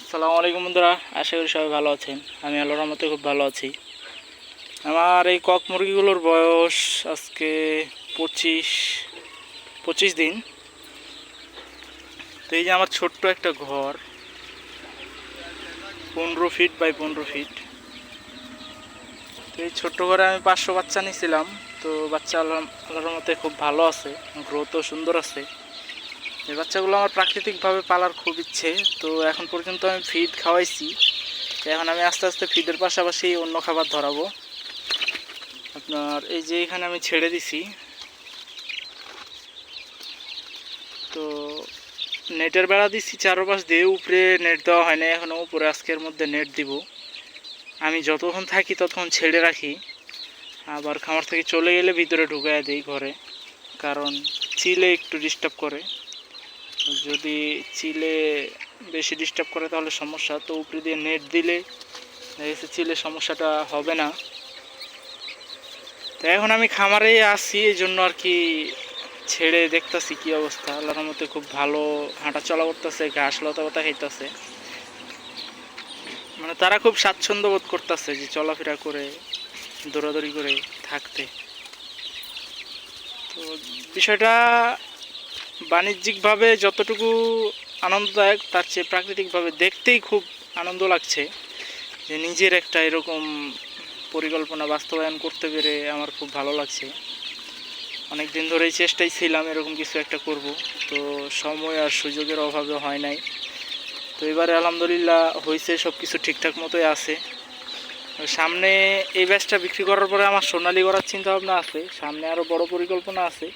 আসসালামু আলাইকুম বন্ধুরা, আশা করি সবাই ভালো আছেন। আমি আল্লাহর রহমতে খুব ভালো আছি। আমার এই কক মুরগিগুলোর বয়স আজকে পঁচিশ পঁচিশ দিন। তো এই যে আমার ছোট্ট একটা ঘর, পনেরো ফিট বাই পনেরো ফিট তো এই ছোট্ট ঘরে আমি পাঁচশো বাচ্চা নিয়েছিলাম। তো বাচ্চা আল্লাহ, আল্লাহর মতে খুব ভালো আছে গ্রোথও সুন্দর আছে। এই বাচ্চাগুলো আমার প্রাকৃতিকভাবে পালার খুব ইচ্ছে, তো এখন পর্যন্ত আমি ফিড খাওয়াইছি। তো এখন আমি আস্তে আস্তে ফিডের পাশাপাশি অন্য খাবার ধরাবো। আপনার এই যে এখানে আমি ছেড়ে দিছি। তো নেটের বেড়া দিচ্ছি চারপাশ দিয়ে উপরে নেট দেওয়া হয় না এখনও উপরে আজকের মধ্যে নেট দিব। আমি যতক্ষণ থাকি ততক্ষণ ছেড়ে রাখি। আবার খামার থেকে চলে গেলে ভিতরে ঢুকাই দিই ঘরে, কারণ চিলে একটু ডিস্টার্ব করে। যদি চিলে বেশি ডিস্টার্ব করে তাহলে সমস্যা। তো উপরে দিয়ে নেট দিলে গেছে চিলে সমস্যাটা হবে না। তো এখন আমি খামারেই আসি এই জন্য আর কি ছেড়ে দেখতাছি কী অবস্থা। আল্লাহর মধ্যে খুব ভালো হাঁটা চলা করতেছে, ঘাস লতা পাতা খাইতেছে। মানে তারা খুব স্বাচ্ছন্দ্য বোধ করতেছে যে চলাফেরা করে, দৌড়াদৌড়ি করে থাকতে। তো বিষয়টা বাণিজ্যিকভাবে যতটুকু আনন্দদায়ক, তার চেয়ে প্রাকৃতিকভাবে দেখতেই খুব আনন্দ লাগছে। যে নিজের একটা এরকম পরিকল্পনা বাস্তবায়ন করতে পেরে আমার খুব ভালো লাগছে। অনেক দিন ধরেই চেষ্টাই ছিলাম এরকম কিছু একটা করব, তো সময় আর সুযোগের অভাবে হয় নাই। তো এবারে আলহামদুলিল্লাহ হয়েছে সব কিছু ঠিকঠাক মতোই আছে। সামনে এই ব্যাচটা বিক্রি করার পরে আমার সোনালি করার চিন্তা ভাবনা আছে, সামনে আরও বড় পরিকল্পনা আছে।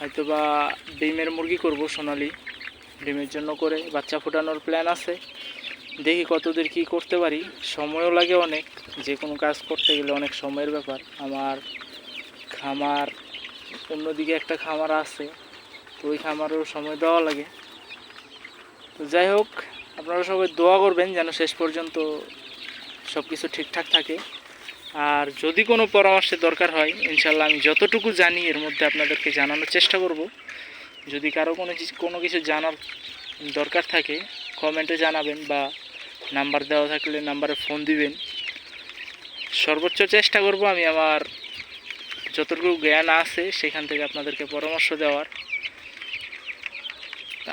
হয়তো বা ডিমের মুরগি করব সোনালি। ডিমের জন্য করে বাচ্চা ফোটানোর প্ল্যান আছে। দেখি কতদূর কি করতে পারি। সময়ও লাগে অনেক। যে কোনো কাজ করতে গেলে অনেক সময়ের ব্যাপার। আমার খামার, অন্যদিকে একটা খামার আছে। তো ওই খামারেও সময় দেওয়া লাগে। তো যাই হোক, আপনারা সবাই দোয়া করবেন যেন শেষ পর্যন্ত সব কিছু ঠিকঠাক থাকে। আর যদি কোনো পরামর্শের দরকার হয় ইনশাল্লাহ আমি যতটুকু জানি এর মধ্যে আপনাদেরকে জানানোর চেষ্টা করব। যদি কারও কোনো কোনো কিছু জানার দরকার থাকে, কমেন্টে জানাবেন বা নাম্বার দেওয়া থাকলে নাম্বারে ফোন দিবেন। সর্বোচ্চ চেষ্টা করব আমি আমার যতটুকু জ্ঞান আছে সেখান থেকে আপনাদেরকে পরামর্শ দেওয়ার।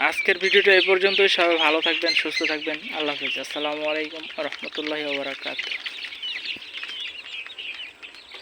আজকের ভিডিওটা এই পর্যন্তই। সবাই ভালো থাকবেন, সুস্থ থাকবেন। আল্লাহ হাফিজ। আসসালামু আলাইকুম রহমতুল্লাহি ওবরাকাত